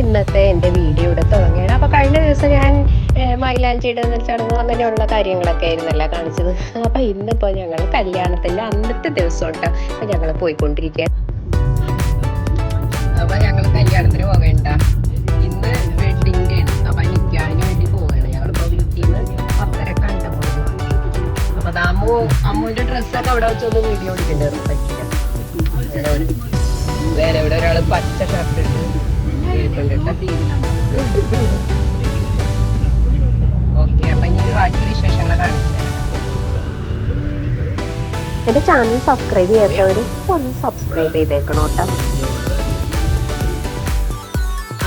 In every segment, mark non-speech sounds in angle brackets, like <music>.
ഇന്നത്തെ എന്റെ വീഡിയോ ഇവിടെ തുടങ്ങിയത് അപ്പോൾ കഴിഞ്ഞ ദിവസം ഞാൻ മൈലാഞ്ചിയുടെ ചടങ്ങ് അങ്ങനെയുള്ള കാര്യങ്ങളൊക്കെ ആയിരുന്നല്ല കാണിച്ചത്. അപ്പോൾ ഇന്നിപ്പോൾ ഞങ്ങൾ കല്യാണത്തിന്റെ അന്നത്തെ ദിവസം ഉണ്ട് അപ്പോൾ ഞങ്ങൾ പോയിക്കൊണ്ടിരിക്കുക അപ്പോൾ ഞങ്ങൾ കല്യാണത്തിന് പോകേണ്ട ഇന്ന് വെഡിങ് ഡേ അപ്പോൾ നിൽക്കാനും വേണ്ടി പോവുകയാണ്. ഞങ്ങളിപ്പോൾ വീട്ടിൽ നിന്ന് അപ്പോൾ അത് അമ്മു അമ്മുവിന്റെ ഡ്രസ്സൊക്കെ അവിടെ വെച്ചൊന്ന് വീഡിയോ എടുക്കേണ്ടത് പറ്റില്ല. വേറെ ഇവിടെ ഒരാൾ പച്ച ഷർട്ട് ഇട്ട് എന്റെ ചാനൽ സബ്സ്ക്രൈബ് ചെയ്യാത്തവര് ഒന്ന് സബ്സ്ക്രൈബ് ചെയ്തേക്കണം കേട്ടോ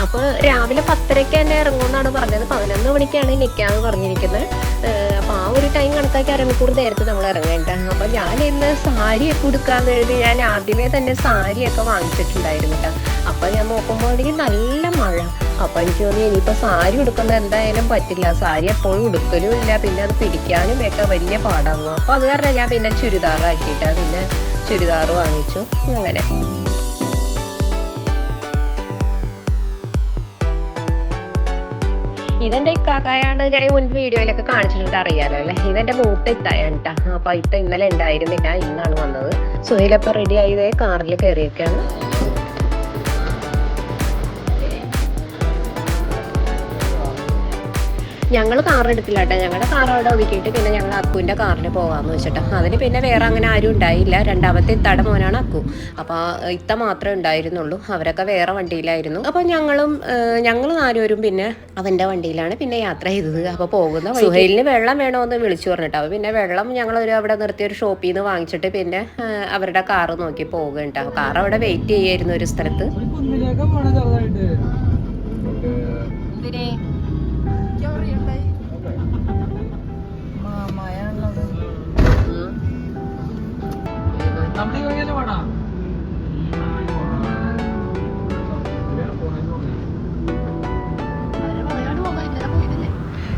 അപ്പൊ രാവിലെ പത്തരയ്ക്ക് തന്നെ ഇറങ്ങുമെന്നാണ് പറഞ്ഞത്. പതിനൊന്ന് മണിക്കാണ് നിൽക്കാന്ന് പറഞ്ഞിരിക്കുന്നത്. അപ്പോൾ അപ്പൊ ആ ഒരു ടൈം കണക്കാക്കി അരമണിക്കൂർ നേരത്തെ നമ്മൾ ഇറങ്ങേണ്ട. അപ്പോൾ ഞാൻ ഇന്ന് സാരിയൊക്കെ ഉടുക്കാന്ന് എഴുതി ഞാൻ ആദ്യമേ തന്നെ സാരിയൊക്കെ വാങ്ങിച്ചിട്ടുണ്ടായിരുന്നു കേട്ടോ അപ്പൊ ഞാൻ നോക്കുമ്പോൾ നല്ല മഴ. അപ്പോൾ എനിക്ക് തോന്നി ഇനിയിപ്പോ സാരി ഉടുക്കുന്നത് എന്തായാലും പറ്റില്ല. സാരി എപ്പോഴും ഉടുക്കലും ഇല്ല. പിന്നെ അത് പിടിക്കാനും ഒക്കെ വലിയ പാടാകും അപ്പോൾ അത് കാരണം ഞാൻ പിന്നെ ചുരിദാറാക്കിയിട്ട് പിന്നെ ചുരിദാർ വാങ്ങിച്ചു. അങ്ങനെ. ഇതെന്റെ ഇക്കാക്കായാണ് ഞാൻ മുൻപ് വീഡിയോയിലൊക്കെ കാണിച്ചിട്ടുണ്ട് അറിയാലോ അല്ലേ? ഇതെന്റെ മൂട്ട ഇത്തായാണ് അപ്പൊ ഇത്ത ഇന്നലെ ഉണ്ടായിരുന്നില്ല ഇന്നാണ് വന്നത്. സുഹൈലപ്പ റെഡി ആയതേ കാറിൽ കയറിയൊക്കെയാണ് ഞങ്ങൾ കാർ എടുത്തില്ല കേട്ടോ ഞങ്ങളുടെ കാർ അവിടെ ഒതുക്കിയിട്ട് പിന്നെ ഞങ്ങൾ അക്കുവിന്റെ കാറിൽ പോകാമെന്ന് വെച്ചിട്ട്. അതിന് പിന്നെ വേറെ അങ്ങനെ ആരും ഉണ്ടായില്ല. രണ്ടാമത്തെ ഇത്താടെ മോനാണ് അക്കു. അപ്പോൾ ഇത്ത മാത്രമേ ഉണ്ടായിരുന്നുള്ളൂ. അവരൊക്കെ വേറെ വണ്ടിയിലായിരുന്നു. അപ്പോൾ ഞങ്ങളും ഞങ്ങൾ നാലുപേരും പിന്നെ അവന്റെ വണ്ടിയിലാണ് പിന്നെ യാത്ര ചെയ്തത്. അപ്പോൾ പോകുന്ന വഴി സുഹൈലിന് വെള്ളം വേണമെന്ന് വിളിച്ചു പറഞ്ഞിട്ട്. അപ്പോൾ പിന്നെ വെള്ളം ഞങ്ങൾ ഒരു അവിടെ നിർത്തിയ ഒരു ഷോപ്പിൽ നിന്ന് വാങ്ങിച്ചിട്ട് പിന്നെ അവരുടെ കാറ് നോക്കി പോകുന്നുണ്ടാവും കാർ അവിടെ വെയിറ്റ് ചെയ്യായിരുന്നു ഒരു സ്ഥലത്ത്. ഒരു നമ്മുടെ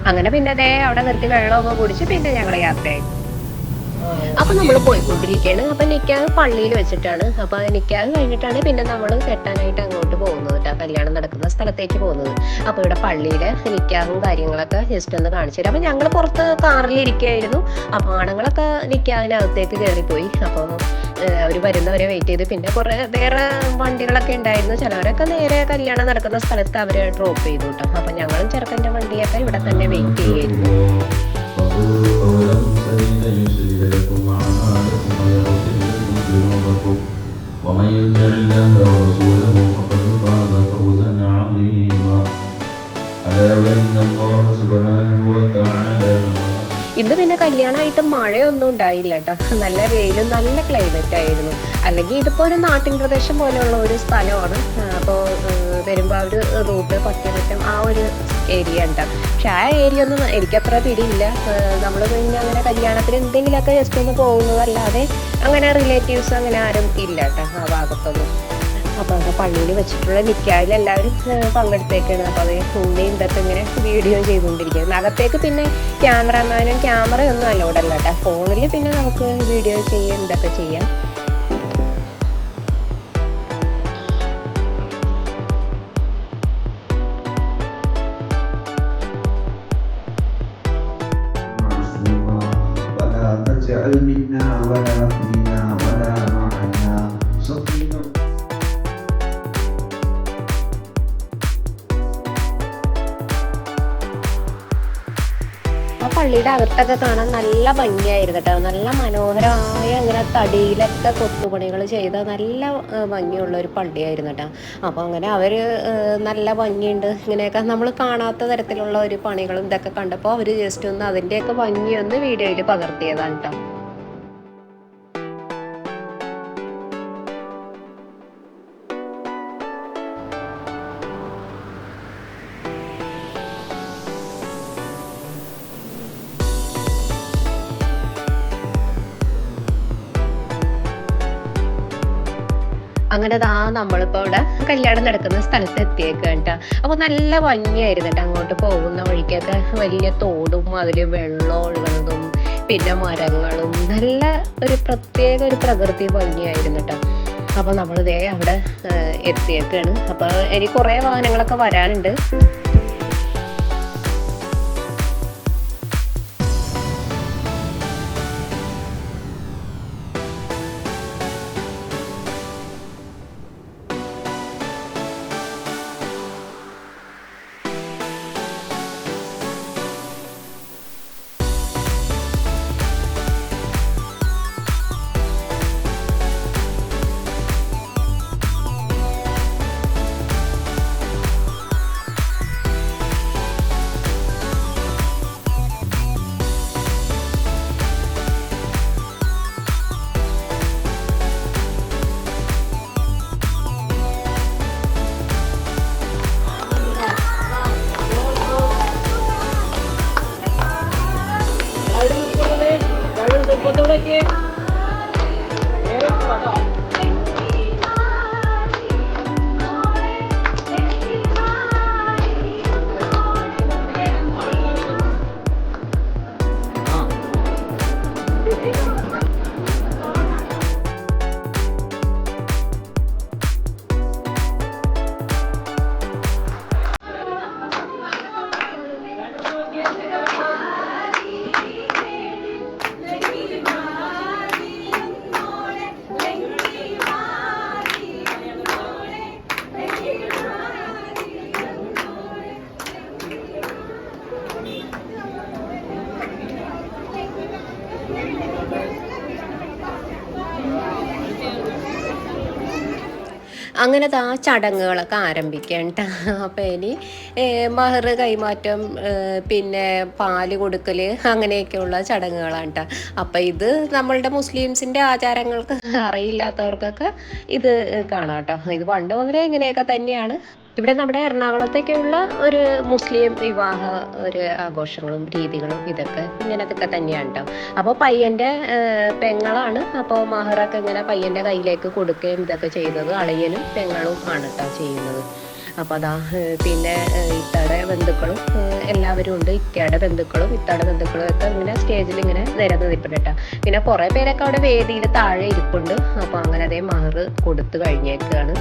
അങ്ങനെ പിന്നെ അതേ അവിടെ നിർത്തി വെള്ളമൊക്കെ കുടിച്ച് പിന്നെ ഞങ്ങൾ യാത്രയായി. അപ്പൊ നമ്മൾ പോയിക്കൊണ്ടിരിക്കുകയാണ് അപ്പൊ നിക്കാഹ് പള്ളിയിൽ വെച്ചിട്ടാണ്. അപ്പൊ നിക്കാഹ് കഴിഞ്ഞിട്ടാണ് പിന്നെ നമ്മൾ കെട്ടാനായിട്ട് അങ്ങോട്ട് പോകുന്നത് കേട്ടോ. കല്യാണം നടക്കുന്ന സ്ഥലത്തേക്ക് പോകുന്നത്. അപ്പൊ ഇവിടെ പള്ളിയിലെ നിക്കാഹും കാര്യങ്ങളൊക്കെ ജസ്റ്റ് ഒന്ന് കാണിച്ചു തരാം. അപ്പൊ ഞങ്ങൾ പുറത്ത് കാറിൽ ഇരിക്കുകയായിരുന്നു അപ്പൊ ആണുങ്ങളൊക്കെ നിക്കാഹിനകത്തേക്ക് കയറിപ്പോയി. അപ്പോൾ അവർ വരുന്നവരെ വെയിറ്റ് ചെയ്ത്. പിന്നെ കുറെ വേറെ വണ്ടികളൊക്കെ ഉണ്ടായിരുന്നു. ചിലവരൊക്കെ നേരെ കല്യാണം നടക്കുന്ന സ്ഥലത്ത് അവരെ ഡ്രോപ്പ് ചെയ്തു കേട്ടോ. അപ്പൊ ഞങ്ങളും ചെറുക്കന്റെ വണ്ടിയൊക്കെ ഇവിടെ തന്നെ വെയിറ്റ് ചെയ്യായിരുന്നു وقولوا قولا سديدا يصلح لكم أعمالكم ويغفر لكم ذنوبكم ومن يطع الله ورسوله فقد فاز فوزا عظيما ألا وإن الله سبحانه وتعالى ഇന്ന് പിന്നെ കല്യാണമായിട്ട് മഴയൊന്നും ഉണ്ടായില്ല കേട്ടോ നല്ല വെയിലും നല്ല ക്ലൈമറ്റ് ആയിരുന്നു അല്ലെങ്കിൽ ഇതിപ്പോ ഒരു നാട്ടിൻ പ്രദേശം പോലെയുള്ള ഒരു സ്ഥലമാണ് അപ്പോൾ ഒരു റൂട്ട് പട്ടിമറ്റം ആ ഒരു ഏരിയ ഉണ്ട്. പക്ഷെ ആ ഏരിയ ഒന്നും എനിക്കത്ര പിടിയില്ല. നമ്മൾ പിന്നെ അങ്ങനെ കല്യാണത്തിന് എന്തെങ്കിലുമൊക്കെ ജസ്റ്റ് ഒന്ന് പോകുന്നതല്ലാതെ അങ്ങനെ റിലേറ്റീവ്സ് അങ്ങനെ ആരും ഇല്ല കേട്ടോ ആ ഭാഗത്തൊന്നും. അപ്പോൾ അത് പള്ളിയിൽ വെച്ചിട്ടുള്ള നിക്കായിൽ എല്ലാവരും പങ്കെടുത്തേക്കാണ്. അപ്പോൾ അത് ഉണ്ണിയും ഇതൊക്കെ ഇങ്ങനെ വീഡിയോ ചെയ്തുകൊണ്ടിരിക്കുന്നത് അകത്തേക്ക് പിന്നെ ക്യാമറമാനും ക്യാമറയൊന്നും അലോഡ് അല്ല കേട്ടോ. ഫോണിൽ പിന്നെ നമുക്ക് വീഡിയോ ചെയ്യാം ഇതൊക്കെ ചെയ്യാം. പള്ളിയുടെ അകത്തൊക്കെ കാണാൻ നല്ല ഭംഗിയായിരുന്നു കേട്ടോ. നല്ല മനോഹരമായ അങ്ങനെ തടിയിലൊക്കെ കൊത്തുപണികൾ ചെയ്ത നല്ല ഭംഗിയുള്ള ഒരു പള്ളിയായിരുന്നു കേട്ടോ. അപ്പോൾ അങ്ങനെ അവർ നല്ല ഭംഗിയുണ്ട്. ഇങ്ങനെയൊക്കെ നമ്മൾ കാണാത്ത തരത്തിലുള്ള ഒരു പണികളും ഇതൊക്കെ കണ്ടപ്പോൾ അവർ ജസ്റ്റ് ഒന്ന് അതിന്റെയൊക്കെ ഭംഗിയൊന്ന് വീഡിയോയിൽ പകർത്തിയതാണ് കേട്ടോ. അങ്ങനെ ദാ നമ്മളിപ്പോ ഇവിടെ കല്യാണം നടക്കുന്ന സ്ഥലത്ത് എത്തിയേക്കാം കേട്ടോ. അപ്പൊ നല്ല ഭംഗിയായിരുന്നു കേട്ടോ അങ്ങോട്ട് പോകുന്ന വഴിക്കൊക്കെ വലിയ തോടും അതിൽ വെള്ളം ഒഴുകുന്നതും പിന്നെ മരങ്ങളും. നല്ല ഒരു പ്രത്യേക ഒരു പ്രകൃതി ഭംഗിയായിരുന്നു കേട്ടോ. അപ്പോൾ നമ്മളിതേ അവിടെ എത്തിയേക്കാണ്. അപ്പോൾ ഇനി കുറേ വാഹനങ്ങളൊക്കെ വരാനുണ്ട്. I don't like Ah. അങ്ങനെ ആ ചടങ്ങുകളൊക്കെ ആരംഭിക്കണ്ട അപ്പം ഇനി മഹർ കൈമാറ്റം പിന്നെ പാൽ കൊടുക്കൽ അങ്ങനെയൊക്കെയുള്ള ചടങ്ങുകളാണ് കേട്ടോ അപ്പം ഇത് നമ്മളുടെ മുസ്ലിംസിന്റെ ആചാരങ്ങൾക്ക് അറിയില്ലാത്തവർക്കൊക്കെ ഇത് കാണാം കേട്ടോ ഇത് പണ്ട് മുതലേ ഇങ്ങനെയൊക്കെ തന്നെയാണ്. ഇവിടെ നമ്മുടെ എറണാകുളത്തേക്കുള്ള ഒരു മുസ്ലിം വിവാഹ ഒരു ആഘോഷങ്ങളും രീതികളും ഇതൊക്കെ ഇങ്ങനത്തൊക്കെ തന്നെയാണ് കേട്ടോ അപ്പോൾ പയ്യന്റെ പെങ്ങളാണ്. അപ്പോൾ മഹറൊക്കെ ഇങ്ങനെ പയ്യന്റെ കയ്യിലേക്ക് കൊടുക്കുകയും ഇതൊക്കെ ചെയ്തത് അളിയനും പെങ്ങളും ആണ് കേട്ടോ ചെയ്യുന്നത്. അപ്പോൾ അതാ പിന്നെ ഇത്തയുടെ ബന്ധുക്കളും എല്ലാവരും ഉണ്ട്. ഇക്കയുടെ ബന്ധുക്കളും ഇത്തയുടെ ബന്ധുക്കളും ഒക്കെ ഇങ്ങനെ സ്റ്റേജിൽ ഇങ്ങനെ നിരന്ന് നിൽപ്പുണ്ട് പിന്നെ കുറേ പേരൊക്കെ അവിടെ വേദിയിൽ താഴെ ഇരിപ്പുണ്ട്. അപ്പോൾ അങ്ങനെ അതേ മഹർ കൊടുത്തു കഴിഞ്ഞേക്കാണ്.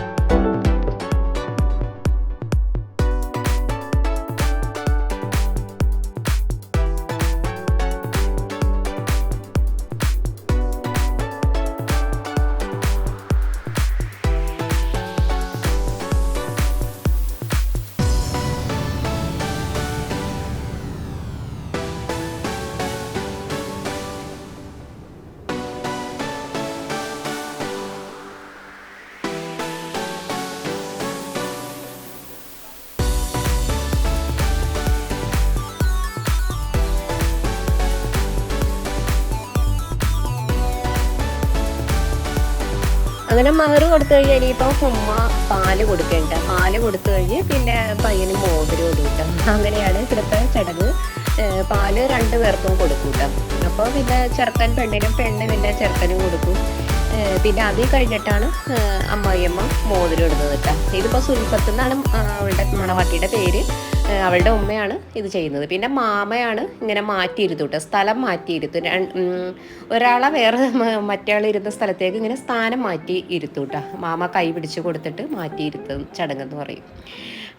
അങ്ങനെ മഹർ കൊടുത്തു കഴിഞ്ഞാൽ ഇനിയിപ്പോൾ ഉമ്മ പാൽ കൊടുക്കേണ്ട. പാൽ കൊടുത്തു കഴിഞ്ഞ് പിന്നെ പയ്യന് മോതിരം കൊടുക്കാം അങ്ങനെയാണ് ഇവിടുത്തെ ചടങ്ങ്. പാൽ രണ്ടു പേർക്കും കൊടുക്കും കേട്ടോ അപ്പോൾ പിന്നെ ചെറുക്കൻ പെണ്ണിനും പെണ്ണ് പിന്നെ ചെറുക്കനും കൊടുക്കും. പിന്നെ അത് കഴിഞ്ഞിട്ടാണ് അമ്മായിയമ്മ മോതിരം ഇടുന്നത് കേട്ടോ. ഇതിപ്പോൾ സുൽഫത്ത് എന്നാണ് അവളുടെ മണവാട്ടിയുടെ പേര്. അവളുടെ ഉമ്മയാണ് ഇത് ചെയ്യുന്നത്. പിന്നെ മാമയാണ് ഇങ്ങനെ മാറ്റിയിരുത്തു കേട്ടോ സ്ഥലം മാറ്റിയിരുത്തു ഒരാളെ വേറെ മറ്റേ ഇരുന്ന സ്ഥലത്തേക്ക് ഇങ്ങനെ സ്ഥാനം മാറ്റി ഇരുത്തു കേട്ടോ. മാമ കൈ പിടിച്ച് കൊടുത്തിട്ട് മാറ്റിയിരുത്തും ചടങ്ങെന്ന് പറയും.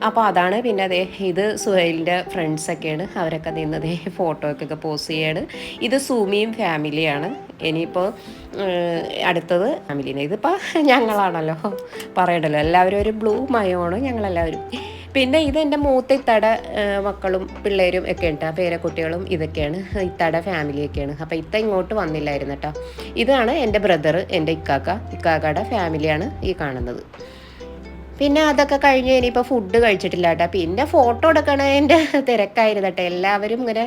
അപ്പോൾ അതാണ് പിന്നെ അതെ ഇത് സുഹൈലിന്റെ ഫ്രണ്ട്സൊക്കെയാണ് അവരൊക്കെ നിന്നതേ ഫോട്ടോയ്ക്കൊക്കെ പോസ് ചെയ്യാണ്. ഇത് സുമിയും ഫാമിലിയാണ് ഇനിയിപ്പോൾ അടുത്തത് ഫാമിലിനെ ഇതിപ്പോൾ ഞങ്ങളാണല്ലോ പറയണ്ടല്ലോ. എല്ലാവരും ഒരു ബ്ലൂ മയമാണ് ഞങ്ങളെല്ലാവരും. പിന്നെ ഇത് എന്റെ മൂത്ത ഇത്തട മക്കളും പിള്ളേരും ഒക്കെ ഉണ്ട്. ആ പേരക്കുട്ടികളും ഇതൊക്കെയാണ്. ഇത്തട ഫാമിലിയൊക്കെയാണ് അപ്പോൾ ഇത്ത ഇങ്ങോട്ട് വന്നില്ലായിരുന്നു കേട്ടോ. ഇതാണ് എന്റെ ബ്രദർ എന്റെ ഇക്കാക്ക. ഇക്കാക്കയുടെ ഫാമിലിയാണ് ഈ കാണുന്നത്. പിന്നെ അതൊക്കെ കഴിഞ്ഞ് ഇനിയിപ്പോൾ ഫുഡ് കഴിച്ചിട്ടില്ല കേട്ടോ പിന്നെ ഫോട്ടോ എടുക്കണതിന്റെ തിരക്കായിരുന്നു കേട്ടോ എല്ലാവരും ഇങ്ങനെ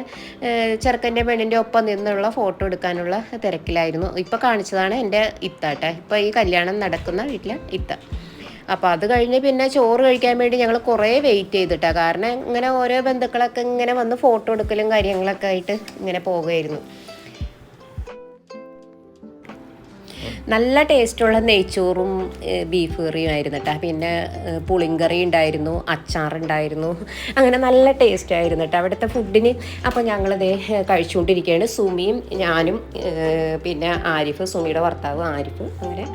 ചെറുക്കന്റെ പെണ്ണിന്റെ ഒപ്പം നിന്നുള്ള ഫോട്ടോ എടുക്കാനുള്ള തിരക്കിലായിരുന്നു. ഇപ്പോൾ കാണിച്ചതാണ് എന്റെ ഇത്ത കേട്ടോ ഇപ്പോൾ ഈ കല്യാണം നടക്കുന്ന വീട്ടിലെ ഇത്ത. അപ്പോൾ അത് കഴിഞ്ഞ് പിന്നെ ചോറ് കഴിക്കാൻ വേണ്ടി ഞങ്ങൾ കുറേ വെയിറ്റ് ചെയ്തിട്ടാണ് കാരണം ഇങ്ങനെ ഓരോ ബന്ധുക്കളൊക്കെ ഇങ്ങനെ വന്ന് ഫോട്ടോ എടുക്കലും കാര്യങ്ങളൊക്കെ ആയിട്ട് ഇങ്ങനെ പോകുമായിരുന്നു നല്ല ടേസ്റ്റുള്ള നെയ്ച്ചോറും ബീഫ് കറിയും ആയിരുന്നു കേട്ടോ പിന്നെ പുളിങ്കറി ഉണ്ടായിരുന്നു അച്ചാറുണ്ടായിരുന്നു അങ്ങനെ നല്ല ടേസ്റ്റ് ആയിരുന്നു കേട്ടോ അവിടുത്തെ ഫുഡിന് അപ്പോൾ ഞങ്ങളത് കഴിച്ചുകൊണ്ടിരിക്കുകയാണ്. സുമിയും ഞാനും പിന്നെ ആരിഫ് സുമിയുടെ ഭർത്താവ് ആരിഫ്. അങ്ങനെ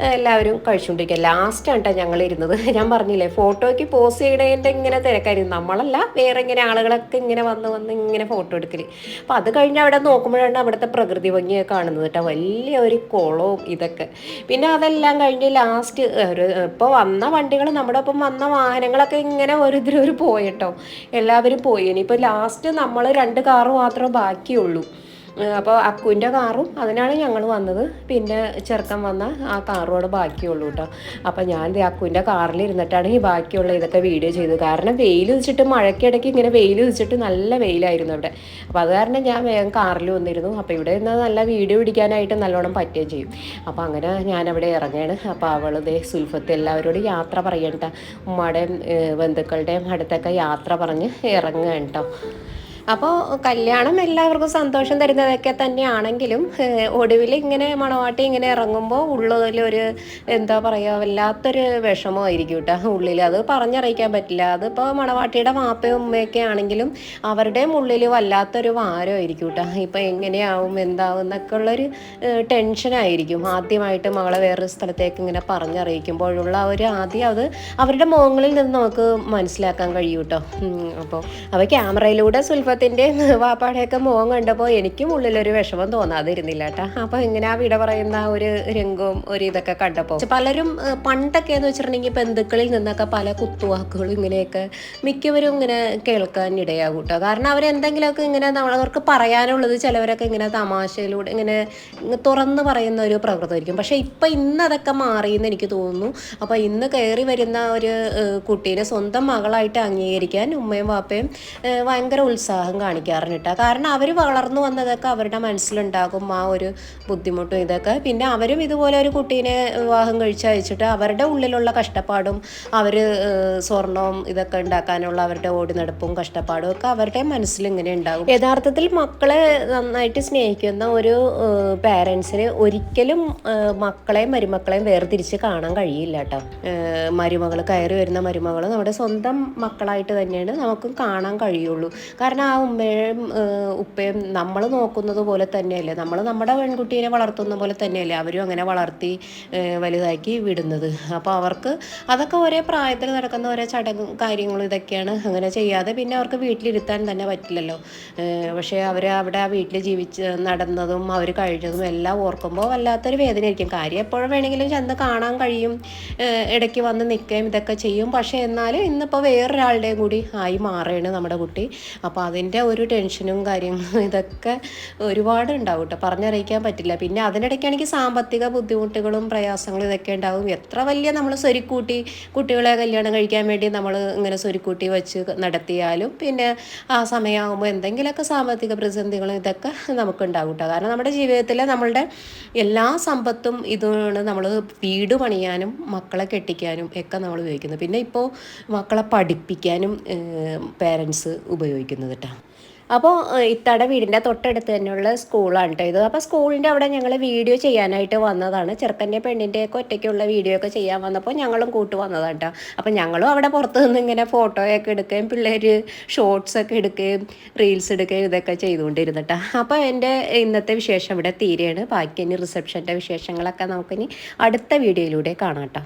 എല്ലാവരും കഴിച്ചുകൊണ്ടിരിക്കുക. ലാസ്റ്റാണ് കേട്ടോ ഞങ്ങൾ ഇരുന്നത്. <laughs> ഞാൻ പറഞ്ഞില്ലേ ഫോട്ടോയ്ക്ക് പോസ് ചെയ്യണതിന്റെ ഇങ്ങനെ തിരക്കായിരുന്നു. നമ്മളല്ല വേറെ ഇങ്ങനെ ആളുകളൊക്കെ ഇങ്ങനെ വന്ന് വന്ന് ഇങ്ങനെ ഫോട്ടോ എടുക്കൽ അപ്പം അത് കഴിഞ്ഞ് അവിടെ നോക്കുമ്പോഴാണ് അവിടുത്തെ പ്രകൃതി ഭംഗിയൊക്കെ കാണുന്നത് കേട്ടോ. വലിയ ഒരു കുളവും ഇതൊക്കെ. പിന്നെ അതെല്ലാം കഴിഞ്ഞ് ലാസ്റ്റ് ഒരു ഇപ്പോൾ വന്ന വണ്ടികൾ നമ്മുടെ ഒപ്പം വന്ന വാഹനങ്ങളൊക്കെ ഇങ്ങനെ ഓരോരുത്തരും പോയിട്ടോ എല്ലാവരും പോയി. ഇനിയിപ്പോൾ ലാസ്റ്റ് നമ്മൾ രണ്ട് കാറ് മാത്രമേ ബാക്കിയുള്ളൂ. അപ്പോൾ അക്കുവിന്റെ കാറും അതിനാണ് ഞങ്ങൾ വന്നത്. പിന്നെ ചെറുക്കൻ വന്ന ആ കാറോടെ ബാക്കിയുള്ളൂ കേട്ടോ അപ്പോൾ ഞാൻ അക്കുവിന്റെ കാറിൽ ഇരുന്നിട്ടാണ് ഈ ബാക്കിയുള്ള ഇതൊക്കെ വീഡിയോ ചെയ്തത്. കാരണം വെയിൽ വെച്ചിട്ട് മഴയ്ക്കിടയ്ക്ക് ഇങ്ങനെ വെയിൽ വെച്ചിട്ട് നല്ല വെയിലായിരുന്നു അവിടെ. അപ്പോൾ അത് കാരണം ഞാൻ വേഗം കാറിൽ വന്നിരുന്നു. അപ്പോൾ ഇവിടെ നിന്ന് നല്ല വീഡിയോ പിടിക്കാനായിട്ട് നല്ലോണം പറ്റുകയും ചെയ്യും. അപ്പോൾ അങ്ങനെ ഞാൻ അവിടെ ഇറങ്ങുകയാണ് അപ്പോൾ അവളുടെ സുൽഫത്ത് എല്ലാവരോടും യാത്ര പറയണ്ട ഉമ്മയുടെയും ബന്ധുക്കളുടെയും അടുത്തൊക്കെ യാത്ര പറഞ്ഞ് ഇറങ്ങുക കേട്ടോ അപ്പോൾ കല്യാണം എല്ലാവർക്കും സന്തോഷം തരുന്നതൊക്കെ തന്നെയാണെങ്കിലും ഒടുവിൽ ഇങ്ങനെ മണവാട്ടി ഇങ്ങനെ ഇറങ്ങുമ്പോൾ ഉള്ളിലൊരു എന്താ പറയുക വല്ലാത്തൊരു വിഷമമായിരിക്കും കേട്ടോ ഉള്ളിൽ അത് പറഞ്ഞറിയിക്കാൻ പറ്റില്ല. അതിപ്പോൾ മണവാട്ടിയുടെ വാപ്പയും ഉമ്മയൊക്കെ ആണെങ്കിലും അവരുടെയും ഉള്ളിൽ വല്ലാത്തൊരു ഭാരമായിരിക്കും കേട്ടോ ഇപ്പോൾ എങ്ങനെയാവും എന്താവും എന്നൊക്കെ ഉള്ളൊരു ടെൻഷനായിരിക്കും. ആദ്യമായിട്ട് മകളെ വേറൊരു സ്ഥലത്തേക്ക് ഇങ്ങനെ പറഞ്ഞറിയിക്കുമ്പോഴുള്ള ഒരു ആദ്യം അത് അവരുടെ മുഖങ്ങളിൽ നിന്ന് നമുക്ക് മനസ്സിലാക്കാൻ കഴിയും കേട്ടോ അപ്പോൾ അവ ക്യാമറയിലൂടെ സുൽഫത്തിന്റെ <laughs> വാപ്പാടെയൊക്കെ മുഖം കണ്ടപ്പോൾ എനിക്കും ഉള്ളിലൊരു വിഷമം തോന്നാതിരുന്നില്ല കേട്ടോ. അപ്പോൾ ഇങ്ങനെ ആ വിട പറയുന്ന ഒരു രംഗവും ഒരു ഇതൊക്കെ കണ്ടപ്പോൾ പലരും പണ്ടൊക്കെ എന്ന് വെച്ചിട്ടുണ്ടെങ്കിൽ ബന്ധുക്കളിൽ നിന്നൊക്കെ പല കുത്തുവാക്കുകളും ഇങ്ങനെയൊക്കെ മിക്കവരും ഇങ്ങനെ കേൾക്കാൻ ഇടയാകും കേട്ടോ. കാരണം അവരെന്തെങ്കിലുമൊക്കെ ഇങ്ങനെ അവർക്ക് പറയാനുള്ളത് ചിലവരൊക്കെ ഇങ്ങനെ തമാശയിലൂടെ ഇങ്ങനെ ഇങ്ങ് തുറന്ന് പറയുന്ന ഒരു പ്രകൃതമായിരിക്കും. പക്ഷേ ഇപ്പം ഇന്ന് അതൊക്കെ മാറിയെന്ന് എനിക്ക് തോന്നുന്നു. അപ്പോൾ ഇന്ന് കയറി വരുന്ന ഒരു കുട്ടീനെ സ്വന്തം മകളായിട്ട് അംഗീകരിക്കാൻ ഉമ്മയും വാപ്പയും ഭയങ്കര ഉത്സാഹം കാണിക്കാറുണ്ട് കേട്ടോ കാരണം അവർ വളർന്നു വന്നതൊക്കെ അവരുടെ മനസ്സിലുണ്ടാകും ആ ഒരു ബുദ്ധിമുട്ടും ഇതൊക്കെ. പിന്നെ അവരും ഇതുപോലെ ഒരു കുട്ടീനെ വിവാഹം കഴിച്ചയച്ചിട്ട് അവരുടെ ഉള്ളിലുള്ള കഷ്ടപ്പാടും അവർ സ്വർണവും ഇതൊക്കെ ഉണ്ടാക്കാനുള്ള അവരുടെ ഓടി നടപ്പും കഷ്ടപ്പാടും ഒക്കെ അവരുടെ മനസ്സിൽ ഇങ്ങനെ ഉണ്ടാകും. യഥാർത്ഥത്തിൽ മക്കളെ നന്നായിട്ട് സ്നേഹിക്കുന്ന ഒരു പാരൻസിന് ഒരിക്കലും മക്കളെയും മരുമക്കളെയും വേർതിരിച്ച് കാണാൻ കഴിയില്ല കേട്ടോ മരുമകൾ കയറി വരുന്ന മരുമകൾ നമ്മുടെ സ്വന്തം മക്കളായിട്ട് തന്നെയാണ് നമുക്ക് കാണാൻ കഴിയുള്ളൂ. കാരണം ആ ഉമ്മയും ഉപ്പയും നമ്മൾ നോക്കുന്നത് പോലെ തന്നെയല്ലേ? നമ്മൾ നമ്മുടെ പെൺകുട്ടീനെ വളർത്തുന്ന പോലെ തന്നെയല്ലേ അവരും അങ്ങനെ വളർത്തി വലുതാക്കി വിടുന്നത്. അപ്പോൾ അവർക്ക് അതൊക്കെ ഒരേ പ്രായത്തിൽ നടക്കുന്ന ഓരോ ചടങ്ങ് കാര്യങ്ങളും ഇതൊക്കെയാണ് അങ്ങനെ ചെയ്യാതെ പിന്നെ അവർക്ക് വീട്ടിലിരുത്താൻ തന്നെ പറ്റില്ലല്ലോ. പക്ഷേ അവർ അവിടെ ആ വീട്ടിൽ ജീവിച്ച് നടന്നതും അവർ കഴിഞ്ഞതും എല്ലാം ഓർക്കുമ്പോൾ വല്ലാത്തൊരു വേദനയായിരിക്കും. കാര്യം എപ്പോഴും വേണമെങ്കിലും ചെന്ന് കാണാൻ കഴിയും ഇടയ്ക്ക് വന്ന് നിൽക്കുകയും ഇതൊക്കെ ചെയ്യും. പക്ഷേ എന്നാലും ഇന്നിപ്പോൾ വേറൊരാളുടെയും കൂടി ആയി മാറുകയാണ് നമ്മുടെ കുട്ടി. അപ്പോൾ അതിന്റെ ഒരു ടെൻഷനും കാര്യങ്ങളും ഇതൊക്കെ ഒരുപാട് ഉണ്ടാവും കേട്ടോ പറഞ്ഞറിയിക്കാൻ പറ്റില്ല. പിന്നെ അതിനിടയ്ക്കാണെങ്കിൽ സാമ്പത്തിക ബുദ്ധിമുട്ടുകളും പ്രയാസങ്ങളും ഇതൊക്കെ ഉണ്ടാവും. എത്ര വലിയ നമ്മൾ സ്വരുക്കൂട്ടി കുട്ടികളെ കല്യാണം കഴിക്കാൻ വേണ്ടി നമ്മൾ ഇങ്ങനെ സ്വരുക്കൂട്ടി വെച്ച് നടത്തിയാലും പിന്നെ ആ സമയമാകുമ്പോൾ എന്തെങ്കിലുമൊക്കെ സാമ്പത്തിക പ്രതിസന്ധികളും ഇതൊക്കെ നമുക്കുണ്ടാവും കേട്ടോ കാരണം നമ്മുടെ ജീവിതത്തിലെ നമ്മളുടെ എല്ലാ സമ്പത്തും ഇതാണ് നമ്മൾ വീട് പണിയാനും മക്കളെ കെട്ടിക്കാനും ഒക്കെ നമ്മൾ ഉപയോഗിക്കുന്നത്. പിന്നെ ഇപ്പോൾ മക്കളെ പഠിപ്പിക്കാനും പേരൻസ് ഉപയോഗിക്കുന്നത് കേട്ടോ അപ്പോൾ ഇത്തടെ വീടിന്റെ തൊട്ടടുത്ത് തന്നെയുള്ള സ്കൂളാണ് കേട്ടോ ഇത്. അപ്പോൾ സ്കൂളിന്റെ അവിടെ ഞങ്ങൾ വീഡിയോ ചെയ്യാനായിട്ട് വന്നതാണ്. ചെറുക്കന്റെ പെണ്ണിന്റെ ഒക്കെ ഒറ്റയ്ക്കുള്ള വീഡിയോ ഒക്കെ ചെയ്യാൻ വന്നപ്പോൾ ഞങ്ങളും കൂട്ട് വന്നതാണ് കേട്ടോ അപ്പോൾ ഞങ്ങളും അവിടെ പുറത്ത് നിന്ന് ഇങ്ങനെ ഫോട്ടോയൊക്കെ എടുക്കുകയും പിള്ളേർ ഷോർട്സ് ഒക്കെ എടുക്കുകയും റീൽസ് എടുക്കുകയും ഇതൊക്കെ ചെയ്തുകൊണ്ടിരുന്നിട്ടാ അപ്പോൾ എന്റെ ഇന്നത്തെ വിശേഷം ഇവിടെ തീരെയാണ്. ബാക്കി ഇനി റിസപ്ഷന്റെ വിശേഷങ്ങളൊക്കെ നമുക്കിനി അടുത്ത വീഡിയോയിലൂടെ കാണാം കേട്ടോ